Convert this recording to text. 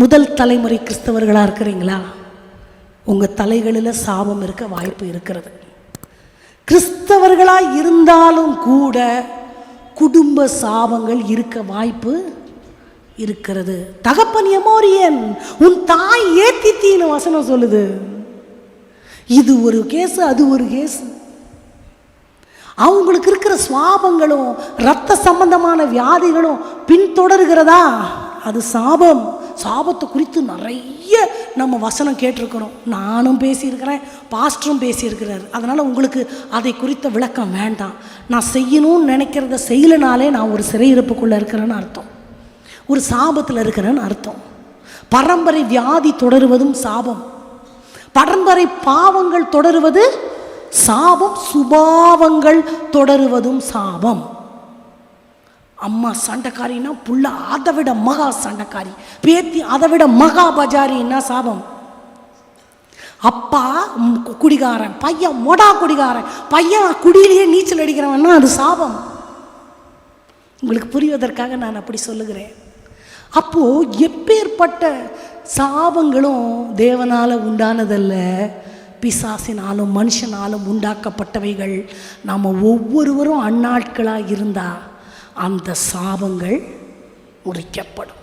முதல் தலைமுறை கிறிஸ்தவர்களாக இருக்கிறீங்களா? உங்கள் தலைகளில் சாபம் இருக்க வாய்ப்பு இருக்கிறது. கிறிஸ்தவர்களாக இருந்தாலும் கூட குடும்ப சாபங்கள் இருக்க வாய்ப்பு இருக்கிறது. தகப்பன் எமோரியன் உன் தாய் ஏத்தித்தின்னு வசனம் சொல்லுது. இது ஒரு கேஸ் அது ஒரு கேஸ் அவங்களுக்கு இருக்கிற சுவாபங்களும் ரத்த சம்பந்தமான வியாதிகளும் பின்தொடர்கிறதா? அது சாபம். சாபத்தை குறித்து நிறைய நம்ம வசனம் கேட்டிருக்கிறோம். நானும் பேசியிருக்கிறேன் பாஸ்டரும் பேசியிருக்கிறார். அதனால் உங்களுக்கு அதை குறித்த விளக்கம் வேண்டாம். நான் செய்யணும்னு நினைக்கிறத செய்யலனாலே நான் ஒரு சிறையிருப்புக்குள்ளே இருக்கிறேன்னு அர்த்தம். ஒரு சாபத்தில் இருக்கிறேன்னு அர்த்தம். பரம்பரை வியாதி தொடருவதும் சாபம். பரம்பரை பாவங்கள் தொடருவது சாபம் சுபாவங்கள் தொடருவதும் சாபம். அம்மா சண்டைக்காரின்னா புள்ள அதை விட மகா சண்டைக்காரி. பேத்தி அதை விட மகா பஜாரின்னா சாபம்? அப்பா குடிகாரன் பையன் மொடா குடிகாரன். பையன் குடியிலேயே நீச்சல் அடிக்கிறவன்னா அது சாபம். உங்களுக்கு புரிவதற்காக நான் அப்படி சொல்லுகிறேன். அப்போ எப்பேற்பட்ட சாபங்களும் தேவனால உண்டானதல்ல. பிசாசினாலும் மனுஷனாலும் உண்டாக்கப்பட்டவைகள். நாம் ஒவ்வொருவரும் அந்நாட்களாக இருந்தால் அந்த சாபங்கள் முறிக்கப்படும்.